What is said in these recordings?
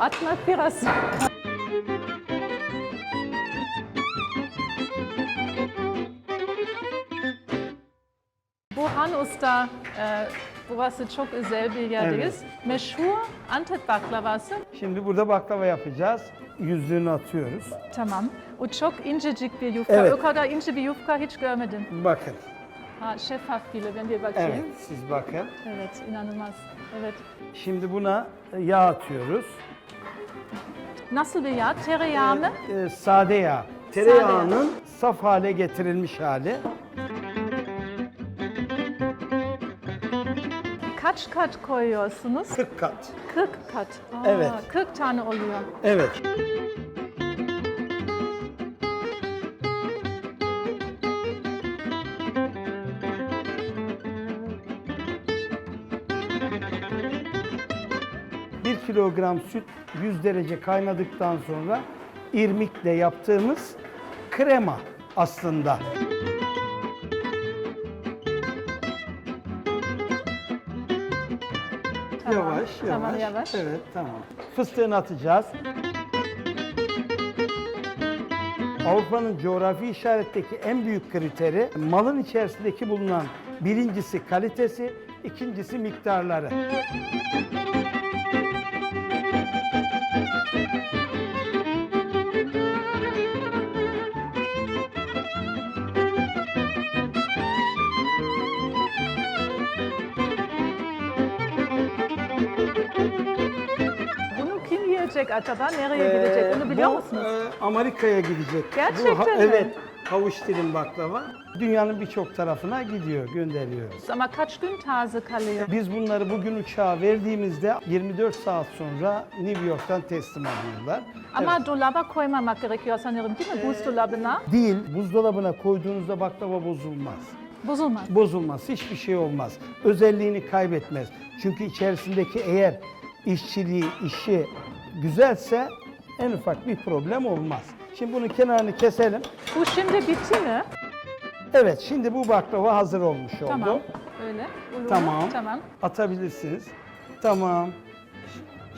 atmosferası. Burhan Usta, e, burası çok özel bir yerdeyiz. Meşhur Antep baklavası. Şimdi burada baklava yapacağız. Yüzlüğünü atıyoruz. Tamam. O çok incecik bir yufka. Evet. O kadar ince bir yufka hiç görmedim. Bakın. Ha, şeffaf bile ben bir bakayım. Evet, siz bakın. Evet, inanılmaz. Evet. Şimdi buna yağ atıyoruz. Nasıl bir yağ? Tereyağı mı? Ee, sade yağ. Tereyağının saf hale getirilmiş hali. Kaç kat koyuyorsunuz? 40 kat. 40 kat. Aa, Evet. 40 tane oluyor. Evet. Kilogram süt 100 derece kaynadıktan sonra irmikle yaptığımız krema aslında. Tamam, Yavaş, yavaş. tamam, yavaş. Evet, tamam. Fıstığını atacağız. Avrupa'nın coğrafi işaretteki en büyük kriteri malın içerisindeki bulunan birincisi kalitesi, ikincisi miktarları. Yiyecek acaba? Nereye gidecek? Onu biliyor bu, musunuz? e, Amerika'ya gidecek. Gerçekten Bu, mi? Evet. Havuç dilim baklava. Dünyanın birçok tarafına gidiyor, gönderiyoruz. Ama kaç gün taze kalıyor? Biz bunları bugün uçağa verdiğimizde 24 saat sonra New York'tan teslim alıyorlar. Ama dolaba koymamak gerekiyor sanırım değil mi? Ee, Buzdolabına. Değil, buzdolabına koyduğunuzda baklava bozulmaz. Bozulmaz. Bozulmaz, hiçbir şey olmaz. Özelliğini kaybetmez. Çünkü içerisindeki eğer işçiliği, işi güzelse en ufak bir problem olmaz. Şimdi bunun kenarını keselim. Bu şimdi bitti mi? Evet, şimdi bu baklava hazır olmuş oldu. Tamam. Öyle. Olur. Tamam. Tamam. Atabilirsiniz. Tamam.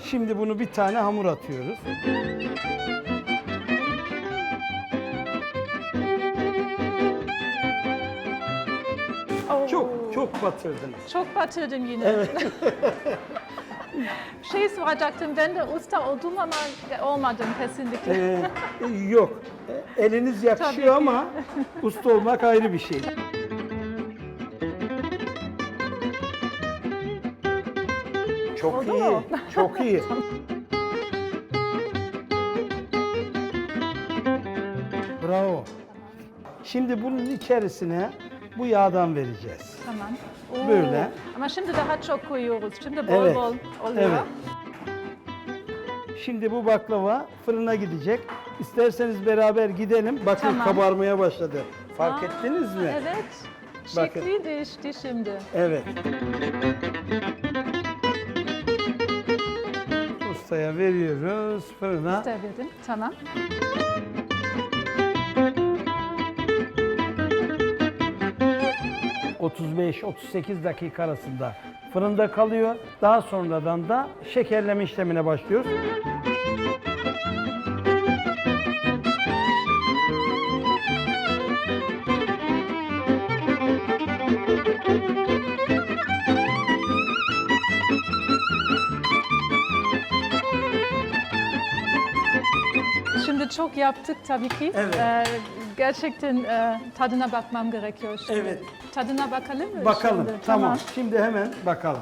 Şimdi bunu bir tane hamur atıyoruz. Oo. Çok çok batırdınız. Çok batırdım yine. şey soracaktım, ben de usta oldum ama olmadım kesinlikle. Ee, yok. Ee, Eliniz yakışıyor ama usta olmak ayrı bir şey. Çok Oldu iyi. mu? Çok iyi. Bravo. Şimdi bunun içerisine bu yağdan vereceğiz. Tamam. Oo. Böyle. Ama şimdi daha çok koyuyoruz. Şimdi bol Evet. bol oluyor. Evet. Şimdi bu baklava fırına gidecek. İsterseniz beraber gidelim. Bakın Tamam. kabarmaya başladı. Fark Aa, ettiniz mi? Evet. Bakın. Şekli değişti şimdi. Evet. Ustaya veriyoruz fırına. Sevdim. Tamam. 35-38 dakika arasında fırında kalıyor. Daha sonradan da şekerleme işlemine başlıyoruz. Çok yaptık tabii ki. Evet. Ee, gerçekten e, tadına bakmam gerekiyor şimdi. Evet. Tadına bakalım mı Bakalım. şimdi? Tamam. Şimdi hemen bakalım.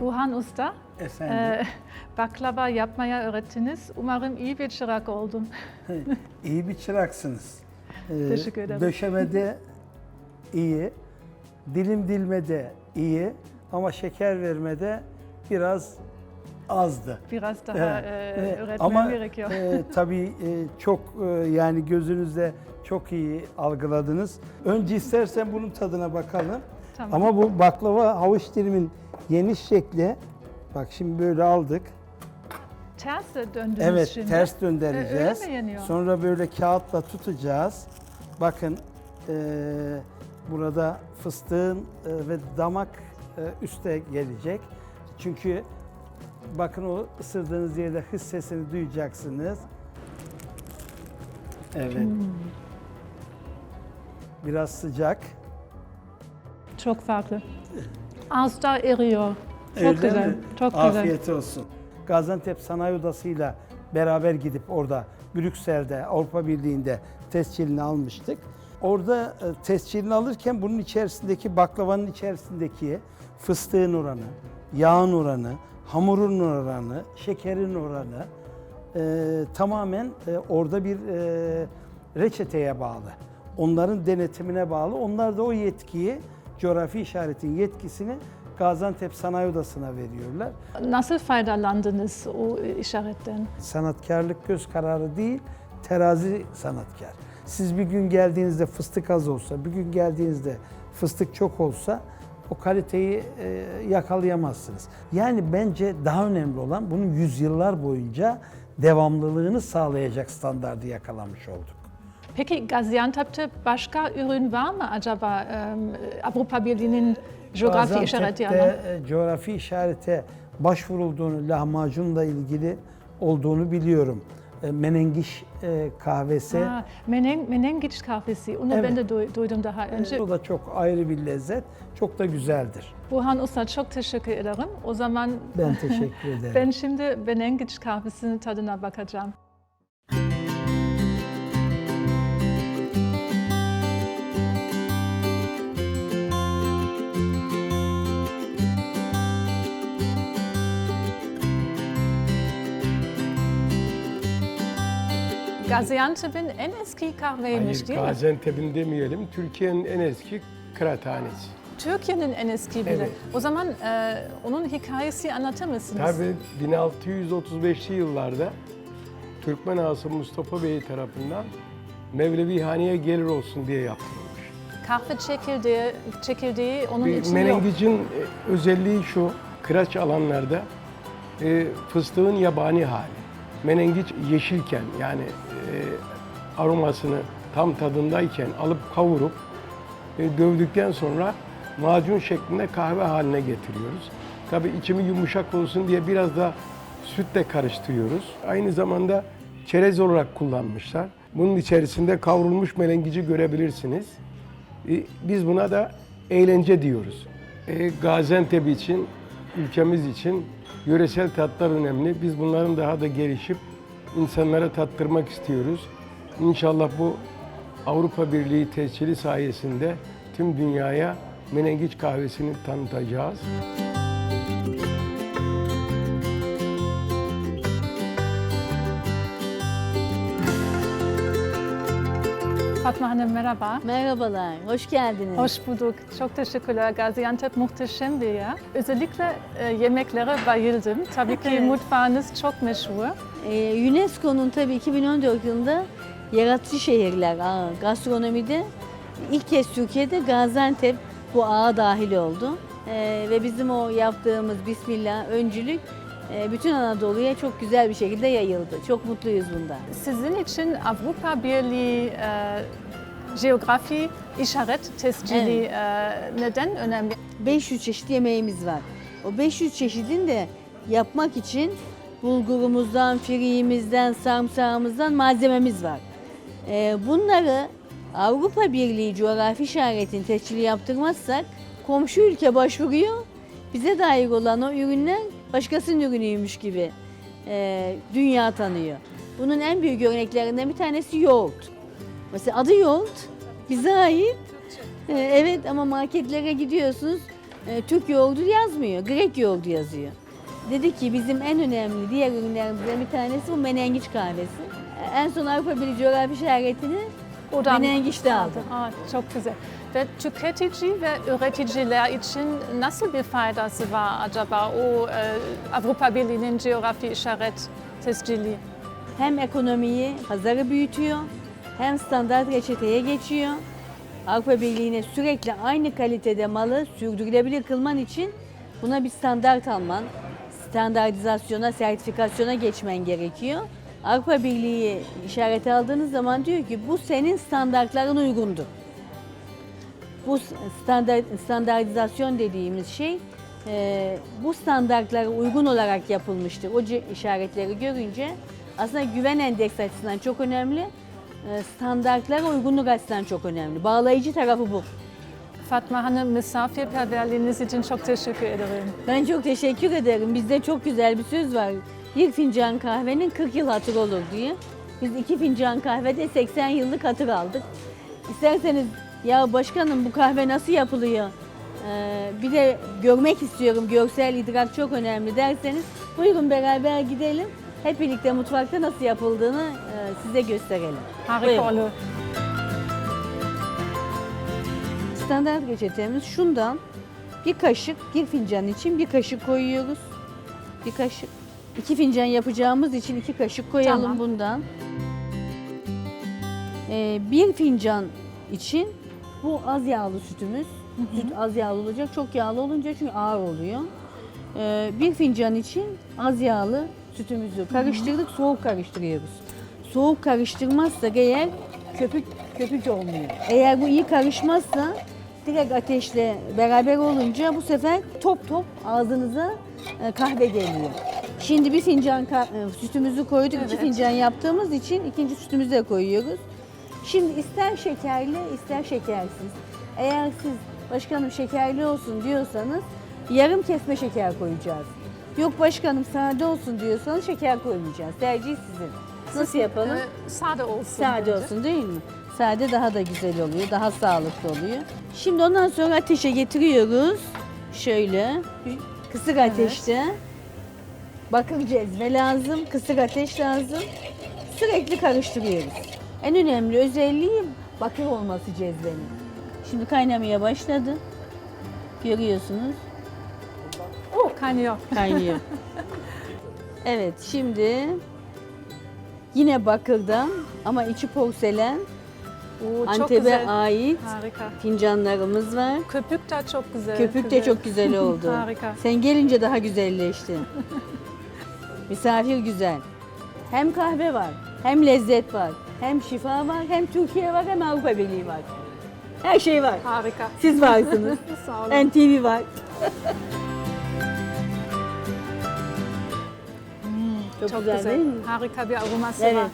Burhan Usta, Efendim. e, baklava yapmaya öğrettiniz. Umarım iyi bir çırak oldum. İyi bir çıraksınız. Ee, Teşekkür ederim. Döşemede iyi, dilim dilmede iyi ama şeker vermede biraz azdı. Biraz daha Evet, e, evet. öğretmem ama gerekiyor. e, tabii e, çok e, yani gözünüzde çok iyi algıladınız. Önce istersen bunun tadına bakalım. Tamam. Ama bu baklava havuç dilimin geniş şekli. Bak şimdi böyle aldık. Terse döndünüz Evet, şimdi. ters Ee, döndüreceğiz. öyle mi? Sonra böyle kağıtla tutacağız. Bakın eee, burada fıstığın e, ve damak e, üste gelecek. Çünkü bakın o ısırdığınız yerde hız sesini duyacaksınız. Evet. Biraz sıcak. Çok farklı. Ağızda eriyor. Çok Öyle güzel. mi? Çok güzel. Afiyet olsun. Gaziantep Sanayi Odası'yla beraber gidip orada Brüksel'de Avrupa Birliği'nde tescilini almıştık. Orada e, tescilini alırken bunun içerisindeki baklavanın içerisindeki fıstığın oranı, yağın oranı, hamurun oranı, şekerin oranı e, tamamen e, orada bir e, reçeteye bağlı. Onların denetimine bağlı. Onlar da o yetkiyi, coğrafi işaretin yetkisini Gaziantep Sanayi Odası'na veriyorlar. Nasıl faydalandınız o işaretten? Sanatkarlık göz kararı değil, terazi sanatkar. Siz bir gün geldiğinizde fıstık az olsa, bir gün geldiğinizde fıstık çok olsa o kaliteyi e, yakalayamazsınız. Yani bence daha önemli olan bunun yüzyıllar boyunca devamlılığını sağlayacak standardı yakalamış olduk. Peki Gaziantep'te başka ürün var mı acaba Avrupa Birliği'nin coğrafi işareti e, coğrafi işarete başvurulduğunu, lahmacunla ilgili olduğunu biliyorum. E, Menengiş e, kahvesi. Ha, menen, menengiç kahvesi. Onu Evet. ben de duy- duydum daha önce. O da çok ayrı bir lezzet, çok da güzeldir. Burhan Usta çok teşekkür ederim. O zaman Ben teşekkür ederim. ben şimdi menengiç kahvesinin tadına bakacağım. Gaziantep'in en eski kahveymiş Hayır, değil mi? Gaziantep'in demeyelim. Türkiye'nin en eski kıraathanesi. Türkiye'nin en eski bile. Evet. O zaman e, onun hikayesi anlatır mısınız? Tabii 1635'li yıllarda Türkmen ağası Mustafa Bey tarafından Mevlevihane'ye gelir olsun diye yaptırılmış. Kahve çekirdeği, çekirdeği onun Bir için menengicin e, özelliği şu, kıraç alanlarda e, fıstığın yabani hali. Menengiç yeşilken yani aromasını tam tadındayken alıp kavurup e, dövdükten sonra macun şeklinde kahve haline getiriyoruz. Tabii içimi yumuşak olsun diye biraz da sütle karıştırıyoruz. Aynı zamanda çerez olarak kullanmışlar. Bunun içerisinde kavrulmuş melengici görebilirsiniz. E, Biz buna da eğlence diyoruz. E, Gaziantep için, ülkemiz için yöresel tatlar önemli. Biz bunların daha da gelişip insanlara tattırmak istiyoruz. İnşallah bu Avrupa Birliği tescili sayesinde tüm dünyaya menengiç kahvesini tanıtacağız. Fatma Hanım merhaba. Merhabalar, hoş geldiniz. Hoş bulduk. Çok teşekkürler. Gaziantep muhteşem bir yer. Özellikle e, yemeklere bayıldım. Tabii ki Evet. mutfağınız çok meşhur. Ee, UNESCO'nun tabii 2014 yılında yaratıcı şehirler ağı gastronomide ilk kez Türkiye'de Gaziantep bu ağa dahil oldu. Ee, ve bizim o yaptığımız Bismillah öncülük e, bütün Anadolu'ya çok güzel bir şekilde yayıldı. Çok mutluyuz bundan. Sizin için Avrupa Birliği e, Geografi işaret tescili e, neden önemli? 500 çeşit yemeğimiz var. O 500 çeşidin de yapmak için bulgurumuzdan, friğimizden, sarımsağımızdan malzememiz var. Ee, bunları Avrupa Birliği coğrafi işaretini tescili yaptırmazsak komşu ülke başvuruyor. Bize dair olan o ürünler başkasının ürünüymüş gibi e, dünya tanıyor. Bunun en büyük örneklerinden bir tanesi yoğurt. Mesela adı yoğurt, bize ait. Ee, Evet ama marketlere gidiyorsunuz e, Türk yoğurdu yazmıyor, Grek yoğurdu yazıyor. Dedi ki bizim en önemli diğer ürünlerimizden bir tanesi bu menengiç kahvesi. En son Avrupa Birliği coğrafi işaretini Oradan menengiçte aldı. Aa, çok güzel. Ve tüketici ve üreticiler için nasıl bir faydası var acaba o e, Avrupa Birliği'nin coğrafi işaret tescili? Hem ekonomiyi, pazarı büyütüyor, hem standart reçeteye geçiyor. Avrupa Birliği'ne sürekli aynı kalitede malı sürdürülebilir kılman için buna bir standart alman, standartizasyona, sertifikasyona geçmen gerekiyor. Avrupa Birliği işareti aldığınız zaman diyor ki bu senin standartların uygundur. Bu standart, standartizasyon dediğimiz şey e, bu standartlara uygun olarak yapılmıştır. O işaretleri görünce aslında güven endeksi açısından çok önemli. e, Standartlara uygunluk açısından çok önemli. Bağlayıcı tarafı bu. Fatma Hanım misafirperverliğiniz için çok teşekkür ederim. Ben çok teşekkür ederim. Bizde çok güzel bir söz var. Bir fincan kahvenin 40 yıl hatır olur diye. Biz iki fincan kahvede 80 yıllık hatır aldık. İsterseniz ya başkanım bu kahve nasıl yapılıyor? Ee, bir de görmek istiyorum. Görsel idrak çok önemli derseniz buyurun beraber gidelim. Hep birlikte mutfakta nasıl yapıldığını e, size gösterelim. Harika Buyurun. olur. Standart reçetemiz şundan bir kaşık bir fincan için bir kaşık koyuyoruz. Bir kaşık. İki fincan yapacağımız için iki kaşık koyalım Tamam. bundan. Ee, bir fincan için bu az yağlı sütümüz. Süt az yağlı olacak. Çok yağlı olunca çünkü ağır oluyor. Ee, bir fincan için az yağlı sütümüzü karıştırdık. Soğuk karıştırıyoruz. Soğuk karıştırmazsak eğer köpük köpük olmuyor. Eğer bu iyi karışmazsa direkt ateşle beraber olunca bu sefer top top ağzınıza e, kahve geliyor. Şimdi bir fincan ka- e, sütümüzü koyduk. iki fincan yaptığımız için ikinci sütümüzü de koyuyoruz. Şimdi ister şekerli ister şekersiz. Eğer siz başkanım şekerli olsun diyorsanız yarım kesme şeker koyacağız. Yok başkanım sade olsun diyorsanız şeker koymayacağız. Tercih sizin. Nasıl yapalım? Ee, sade olsun. Sade bence. olsun değil mi? Sade daha da güzel oluyor, daha sağlıklı oluyor. Şimdi ondan sonra ateşe getiriyoruz. Şöyle kısık ateşte. Bakır cezve lazım, kısık ateş lazım. Sürekli karıştırıyoruz. En önemli özelliği bakır olması cezvenin. Şimdi kaynamaya başladı. Görüyorsunuz Oh, kaynıyor. kaynıyor. evet şimdi yine bakırdan ama içi porselen Oo, çok Antep'e güzel. ait Harika. fincanlarımız var. Köpük de çok güzel. Köpük de çok güzel oldu. Harika. Sen gelince daha güzelleşti. Misafir güzel. Hem kahve var, hem lezzet var, hem şifa var, hem Türkiye var, hem Avrupa Birliği var. Her şey var. Harika. Siz varsınız. Sağ olun. NTV var. çok, Çok güzel, güzel. Harika bir aroması Evet. var.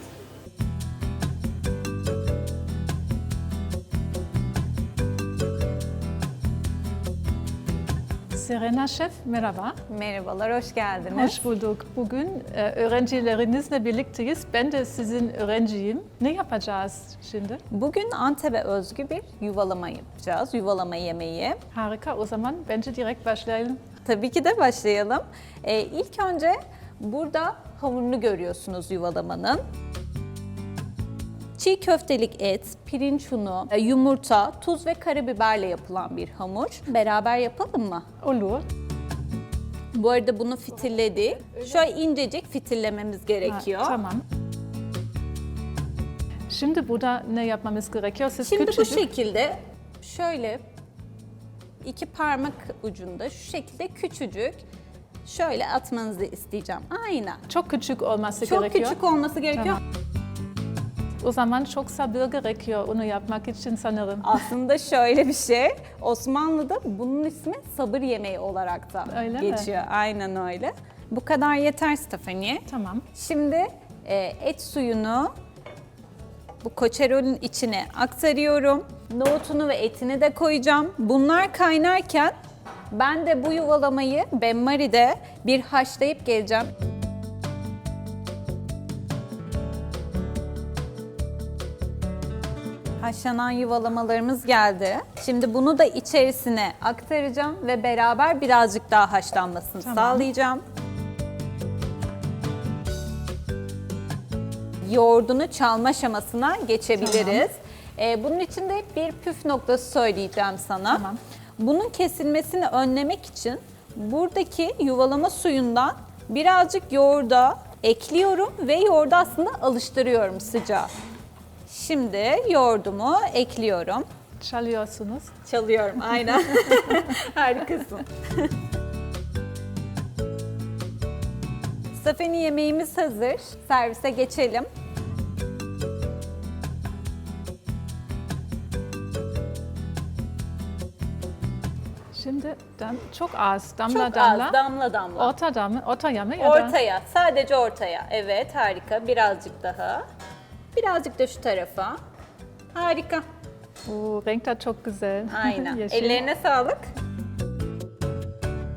Serena Şef merhaba. Merhabalar, hoş geldiniz. Hoş bulduk. Bugün e, öğrencilerinizle birlikteyiz. Ben de sizin öğrenciyim. Ne yapacağız şimdi? Bugün Antep'e özgü bir yuvalama yapacağız, yuvalama yemeği. Harika. O zaman bence direkt başlayalım. Tabii ki de başlayalım. Ee, ilk önce burada hamurunu görüyorsunuz yuvalamanın. Çiğ köftelik et, pirinç unu, e, yumurta, tuz ve karabiberle yapılan bir hamur. Beraber yapalım mı? Olur. Bu arada bunu fitirledik. Şöyle incecik fitirlememiz Ha, gerekiyor. tamam. Şimdi burada ne yapmamız gerekiyor? Siz Şimdi bu küçücük- şekilde şöyle iki parmak ucunda şu şekilde küçücük şöyle atmanızı isteyeceğim. Aynen. Çok küçük olması Çok gerekiyor. küçük olması gerekiyor. O zaman çok sabır gerekiyor onu yapmak için sanırım. Aslında şöyle bir şey. Osmanlı'da bunun ismi sabır yemeği olarak da Öyle mi? geçiyor. Aynen öyle. Bu kadar yeter Stephanie. Tamam. Şimdi e, et suyunu bu koçerolün içine aktarıyorum. Nohutunu ve etini de koyacağım. Bunlar kaynarken ben de bu yuvalamayı benmaride bir haşlayıp geleceğim. Haşlanan yuvalamalarımız geldi. Şimdi bunu da içerisine aktaracağım ve beraber birazcık daha haşlanmasını Tamam. sağlayacağım. yoğurdunu çalma aşamasına geçebiliriz. Ee, bunun için de bir püf noktası söyleyeceğim sana. Tamam. Bunun kesilmesini önlemek için buradaki yuvalama suyundan birazcık yoğurda ekliyorum ve yoğurdu aslında alıştırıyorum sıcağa. Şimdi yoğurdumu ekliyorum. Çalıyorsunuz. Çalıyorum aynen. Harikasın. Mustafa'nın yemeğimiz hazır. Servise geçelim. Şimdi dam, çok az, damla Çok damla. az, damla damla. Ortada mı? Ortaya mı? Ya da Ortaya, sadece ortaya. Evet, harika. Birazcık daha. Birazcık da şu tarafa. Harika. Oo, renk de çok güzel. Aynen. Yeşil. Ellerine sağlık.